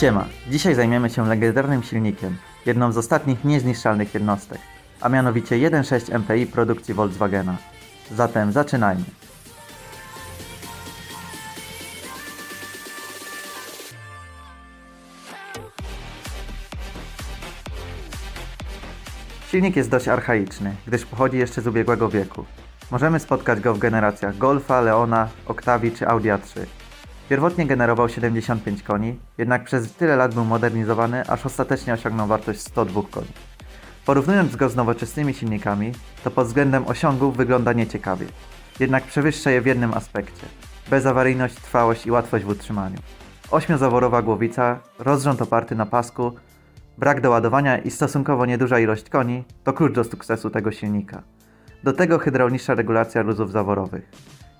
Siema, dzisiaj zajmiemy się legendarnym silnikiem, jedną z ostatnich niezniszczalnych jednostek, a mianowicie 1.6 MPI produkcji Volkswagena. Zatem zaczynajmy. Silnik jest dość archaiczny, gdyż pochodzi jeszcze z ubiegłego wieku. Możemy spotkać go w generacjach Golfa, Leona, Octavii czy Audi A3. Pierwotnie generował 75 koni, jednak przez tyle lat był modernizowany, aż ostatecznie osiągnął wartość 102 koni. Porównując go z nowoczesnymi silnikami, to pod względem osiągów wygląda nieciekawie. Jednak przewyższa je w jednym aspekcie. Bezawaryjność, trwałość i łatwość w utrzymaniu. Ośmiozaworowa głowica, rozrząd oparty na pasku, brak doładowania i stosunkowo nieduża ilość koni to klucz do sukcesu tego silnika. Do tego hydrauliczna regulacja luzów zaworowych.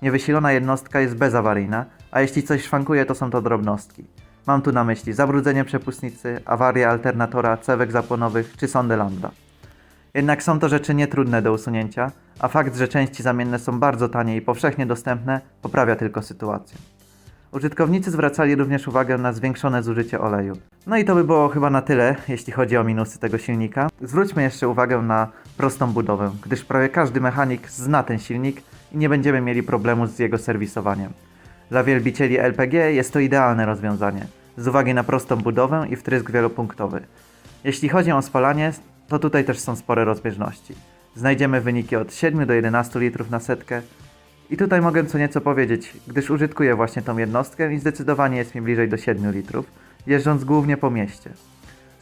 Niewysilona jednostka jest bezawaryjna, a jeśli coś szwankuje, to są to drobnostki. Mam tu na myśli zabrudzenie przepustnicy, awarię alternatora, cewek zapłonowych czy sondę lambda. Jednak są to rzeczy nietrudne do usunięcia, a fakt, że części zamienne są bardzo tanie i powszechnie dostępne, poprawia tylko sytuację. Użytkownicy zwracali również uwagę na zwiększone zużycie oleju. No i to by było chyba na tyle, jeśli chodzi o minusy tego silnika. Zwróćmy jeszcze uwagę na prostą budowę, gdyż prawie każdy mechanik zna ten silnik i nie będziemy mieli problemu z jego serwisowaniem. Dla wielbicieli LPG jest to idealne rozwiązanie, z uwagi na prostą budowę i wtrysk wielopunktowy. Jeśli chodzi o spalanie, to tutaj też są spore rozbieżności. Znajdziemy wyniki od 7 do 11 litrów na setkę, i tutaj mogę co nieco powiedzieć, gdyż użytkuję właśnie tą jednostkę i zdecydowanie jest mi bliżej do 7 litrów, jeżdżąc głównie po mieście.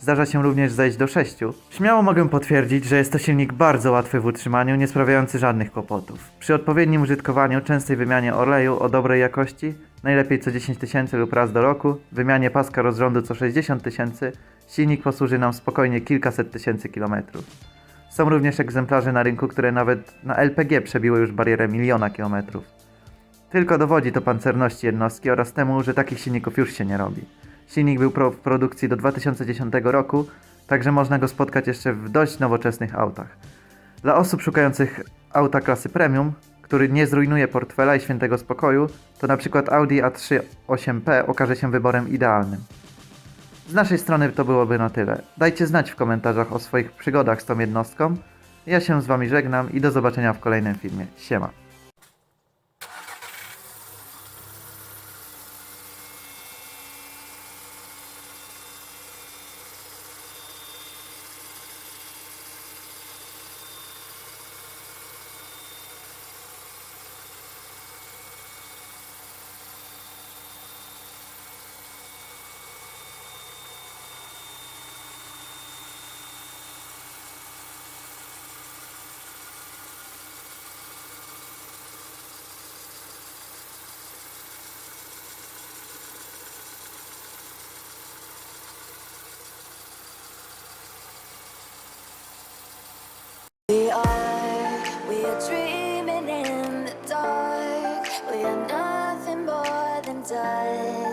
Zdarza się również zejść do 6. Śmiało mogę potwierdzić, że jest to silnik bardzo łatwy w utrzymaniu, nie sprawiający żadnych kłopotów. Przy odpowiednim użytkowaniu, częstej wymianie oleju o dobrej jakości, najlepiej co 10 tysięcy lub raz do roku, wymianie paska rozrządu co 60 tysięcy, silnik posłuży nam spokojnie kilkaset tysięcy kilometrów. Są również egzemplarze na rynku, które nawet na LPG przebiły już barierę miliona kilometrów. Tylko dowodzi to pancerności jednostki oraz temu, że takich silników już się nie robi. Silnik był w produkcji do 2010 roku, także można go spotkać jeszcze w dość nowoczesnych autach. Dla osób szukających auta klasy premium, który nie zrujnuje portfela i świętego spokoju, to na przykład Audi A3 8P okaże się wyborem idealnym. Z naszej strony to byłoby na tyle. Dajcie znać w komentarzach o swoich przygodach z tą jednostką. Ja się z wami żegnam i do zobaczenia w kolejnym filmie. Siema. We are, we are dreaming in the dark. We are nothing more than dust.